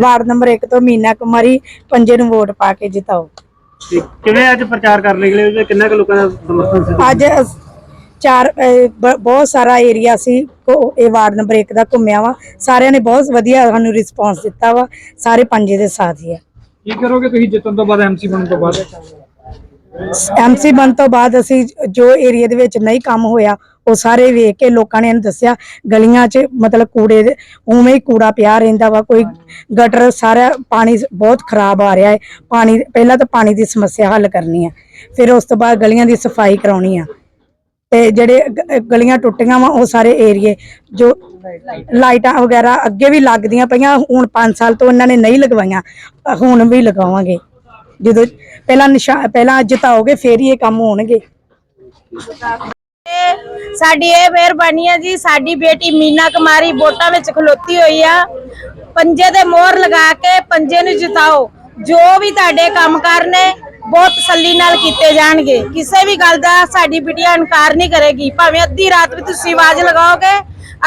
Ward number 1 ਤੋਂ ਮੀਨਾ ਕੁਮਾਰੀ ਪੰਜੇ ਨੂੰ ਵੋਟ ਪਾ ਕੇ ਜਿਤਾਓ। ਤੇ ਕਿਵੇਂ ਅੱਜ ਪ੍ਰਚਾਰ ਕਰਨ ਨਿਕਲੇ ਹੋ ਤੇ ਕਿੰਨਾ ਕੁ ਲੋਕਾਂ ਦਾ ਸਮਰਥਨ ਸੀ? ਅੱਜ ਅਸ- ਚਾਰ ਅਹ, ਬ- ਬਹੁਤ ਸਾਰਾ ਏਰੀਆ ਸੀ ਕੋ- ਇਹ ਵਾਰਡ ਨੰਬਰ 1 ਦਾ ਘੁੰਮਿਆ ਵਾ। ਸਾਰਿਆਂ ਨੇ ਬਹੁਤ ਵਧੀਆ ਸਾਨੂੰ ਰਿਸਪੌਂਸ ਦਿੱਤਾ ਵਾ ਸਾਰੇ ਪੰਜੇ ਦੇ ਸਾਥ ਹੀ ਆ। ਕੀ ਕਰੋਗੇ ਤੁਸੀਂ ਜਿੱਤਣ ਤੋਂ ਬਾਅਦ ਐਮਸੀ ਬਣਨ ਤੋਂ ਬਾਅਦ? ਐਮਸੀ ਬਣ ਤੋਂ ਬਾਅਦ ਅਸੀਂ ਜੋ ਏਰੀਆ ਦੇ ਵਿੱਚ ਨਹੀਂ ਕੰਮ ਹੋਇਆ, ਉਹ ਸਾਰੇ ਵੇਖ ਕੇ ਲੋਕਾਂ ਨੇ ਇਹਨੂੰ ਦੱਸਿਆ, ਗਲੀਆਂ 'ਚ ਮਤਲਬ ਕੂੜੇ ਦੇ, ਉਵੇਂ ਹੀ ਕੂੜਾ ਪਿਆ ਰਹਿੰਦਾ ਵਾ, ਕੋਈ ਗਟਰ ਸਾਰਾ ਪਾਣੀ ਬਹੁਤ ਖਰਾਬ ਆ ਰਿਹਾ ਹੈ, ਪਾਣੀ, ਪਹਿਲਾਂ ਤਾਂ ਪਾਣੀ ਦੀ ਸਮੱਸਿਆ ਹੱਲ ਕਰਨੀ ਆ, ਫਿਰ ਉਸ ਤੋਂ ਬਾਅਦ ਗਲੀਆਂ ਦੀ ਸਫ਼ਾਈ ਕਰਾਉਣੀ ਆ, ਤੇ ਜਿਹੜੇ ਗਲੀਆਂ ਟੁੱਟੀਆਂ ਵਾ, ਉਹ ਸਾਰੇ ਏਰੀਏ ਜੋ ਲਾਈਟਾਂ ਵਗੈਰਾ ਅੱਗੇ ਵੀ ਲੱਗਦੀਆਂ ਪਈਆਂ, ਹੁਣ 5 ਸਾਲ ਤੋਂ ਇਹਨਾਂ ਨੇ ਨਹੀਂ ਲਗਵਾਈਆਂ, ਹੁਣ ਵੀ ਲਗਾਵਾਂਗੇ। ਜਦੋਂ ਪਹਿਲਾਂ ਨਿਸ਼ਾ ਪਹਿਲਾਂ ਜਿਤਾਓਗੇ ਫੇਰ ਹੀ ਇਹ ਕੰਮ ਹੋਣਗੇ। ਸਾਡੀ ਇਹ ਮਿਹਰਬਾਨੀ ਹੈ ਜੀ, ਸਾਡੀ ਬੇਟੀ ਮੀਨਾ ਕੁਮਾਰੀ ਵੋਟਾਂ ਵਿੱਚ ਖਲੋਤੀ ਹੋਈ ਆ। ਪੰਜੇ ਦੇ ਮੋਹਰ ਲਗਾ ਕੇ ਪੰਜੇ ਨੂੰ ਜਿਤਾਓ। ਜੋ ਵੀ ਤੁਹਾਡੇ ਕੰਮ ਕਰਨੇ ਬਹੁਤ ਤਸੱਲੀ ਨਾਲ ਕੀਤੇ ਜਾਣਗੇ। ਕਿਸੇ ਵੀ ਗੱਲ ਦਾ ਸਾਡੀ ਬਿਟੀਆ ਇਨਕਾਰ ਨਹੀਂ ਕਰੇਗੀ। ਭਾਵੇਂ ਅੱਧੀ ਰਾਤ ਵੀ ਤੁਸੀਂ ਆਵਾਜ਼ ਲਗਾਓਗੇ,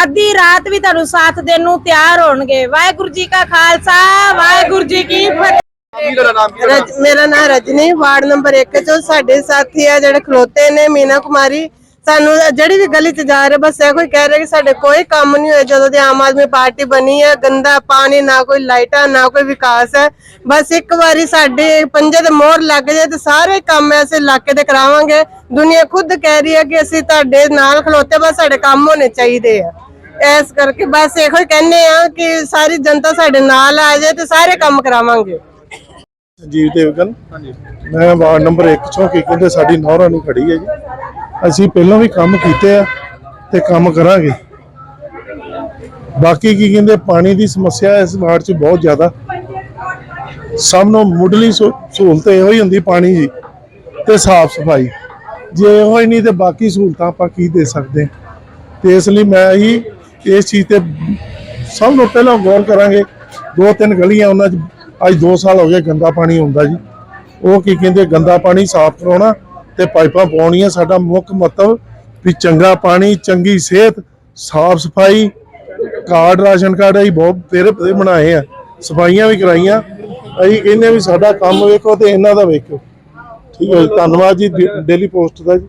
ਅੱਧੀ ਰਾਤ ਵੀ ਤੁਹਾਨੂੰ ਸਾਥ ਦੇਣ ਨੂੰ ਤਿਆਰ ਹੋਣਗੇ। ਵਾਹਿਗੁਰੂ ਜੀ ਕਾ ਖਾਲਸਾ, ਵਾਹਿਗੁਰੂ ਜੀ ਕੀ ਫਤਿਹ। ਰਜ ਮੇਰਾ ਨਾਮ ਰਜਨੀ ਵਾਰਡ ਨੰਬਰ 1 ਚੋਂ ਸਾਡੇ ਸਾਥੀ ਆ ਜਿਹੜੇ ਖਲੋਤੇ ਨੇ ਮੀਨਾ ਕੁਮਾਰੀ। ਸਾਨੂੰ ਜਿਹੜੀ ਵੀ ਗਲੀ ਚ ਜਾ ਰਹੇ ਬਸ ਇਹੋ ਹੀ ਕਹਿ ਰਹੇ ਕਿ ਸਾਡੇ ਕੋਈ ਕੰਮ ਨਹੀਂ ਹੋਇਆ ਜਦੋਂ ਦੀ ਆਮ ਆਦਮੀ ਪਾਰਟੀ ਬਣੀ ਹੈ ਗੰਦਾ ਪਾਣੀ ਨਾ ਕੋਈ ਲਾਈਟਾਂ ਨਾ ਕੋਈ ਵਿਕਾਸ ਹੈ। ਬਸ ਇੱਕ ਵਾਰੀ ਸਾਡੇ ਪੰਜੇ ਦੇ ਮੋਹਰ ਲੱਗ ਜਾਏ ਤੇ ਸਾਰੇ ਕੰਮ ਐਸੇ ਇਲਾਕੇ ਦੇ ਕਰਾਵਾਂਗੇ। ਦੁਨੀਆ ਖੁਦ ਕਹਿ ਰਹੀ ਹੈ ਕਿ ਅਸੀਂ ਤੁਹਾਡੇ ਨਾਲ ਖਲੋਤੇ ਬਸ ਸਾਡੇ ਕੰਮ ਹੋਣੇ ਚਾਹੀਦੇ ਆ। ਇਸ ਕਰਕੇ ਬਸ ਇਹੋ ਹੀ ਕਹਿੰਦੇ ਆ ਕਿ ਸਾਰੀ ਜਨਤਾ ਸਾਡੇ ਨਾਲ ਆ ਜਾਏ ਤੇ ਸਾਰੇ ਕੰਮ ਕਰਾਵਾਂਗੇ। ਸੰਜੀਵ ਦੇਵਗਨ। ਮੈਂ ਵਾਰਡ ਨੰਬਰ 1 ਚੋਂ ਕੀ ਕਹਿੰਦੇ ਸਾਡੀ ਨੌਰਾ ਨਹੀਂ ਖੜੀ ਹੈ ਜੀ। ਅਸੀਂ ਪਹਿਲਾਂ ਵੀ ਕੰਮ ਕੀਤੇ ਆ ਤੇ ਕੰਮ ਕਰਾਂਗੇ। ਬਾਕੀ ਕੀ ਕਹਿੰਦੇ ਪਾਣੀ ਦੀ ਸਮੱਸਿਆ ਇਸ ਵਾਰਡ 'ਚ ਬਹੁਤ ਜ਼ਿਆਦਾ। ਸਭ ਨੂੰ ਮੁੱਢਲੀ ਸਹੂ- ਸਹੂਲਤ ਇਹੋ ਹੀ ਹੁੰਦੀ ਪਾਣੀ ਦੀ ਤੇ ਸਾਫ਼ ਸਫ਼ਾਈ। ਜੇ ਇਹੋ ਹੀ ਨਹੀਂ ਤੇ ਬਾਕੀ ਸਹੂਲਤਾਂ ਆਪਾਂ ਕੀ ਦੇ ਸਕਦੇ। ਤੇ ਇਸ ਲਈ ਮੈਂ ਹੀ ਇਸ ਚੀਜ਼ ਤੇ ਸਭ ਨੂੰ ਪਹਿਲਾਂ ਗੌਰ ਕਰਾਂਗੇ। ਦੋ ਤਿੰਨ ਗਲੀਆਂ ਉਹਨਾਂ 'ਚ ਅੱਜ 2 ਸਾਲ ਹੋ ਗਏ ਗੰਦਾ ਪਾਣੀ ਆਉਂਦਾ ਜੀ। ਉਹ ਕੀ ਕਹਿੰਦੇ, ਗੰਦਾ ਪਾਣੀ ਸਾਫ਼ ਕਰਾਉਣਾ ਤੇ ਪਾਈਪਾਂ ਪਾਉਣੀਆਂ, ਸਾਡਾ ਮੁੱਖ ਮਤਲਬ ਵੀ ਚੰਗਾ ਪਾਣੀ, ਚੰਗੀ ਸਿਹਤ, ਸਾਫ਼ ਸਫ਼ਾਈ, ਕਾਰਡ, ਰਾਸ਼ਨ ਕਾਰਡ ਅਸੀਂ ਬਹੁਤ ਤੇਰੇ ਬਣਾਏ ਆ, ਸਫਾਈਆਂ ਵੀ ਕਰਾਈਆਂ। ਅਸੀਂ ਕਹਿੰਦੇ ਵੀ ਸਾਡਾ ਕੰਮ ਵੇਖੋ ਤੇ ਇਹਨਾਂ ਦਾ ਵੇਖੋ। ਠੀਕ ਹੈ ਧੰਨਵਾਦ ਜੀ, ਡੇਲੀ ਪੋਸਟ ਦਾ ਜੀ।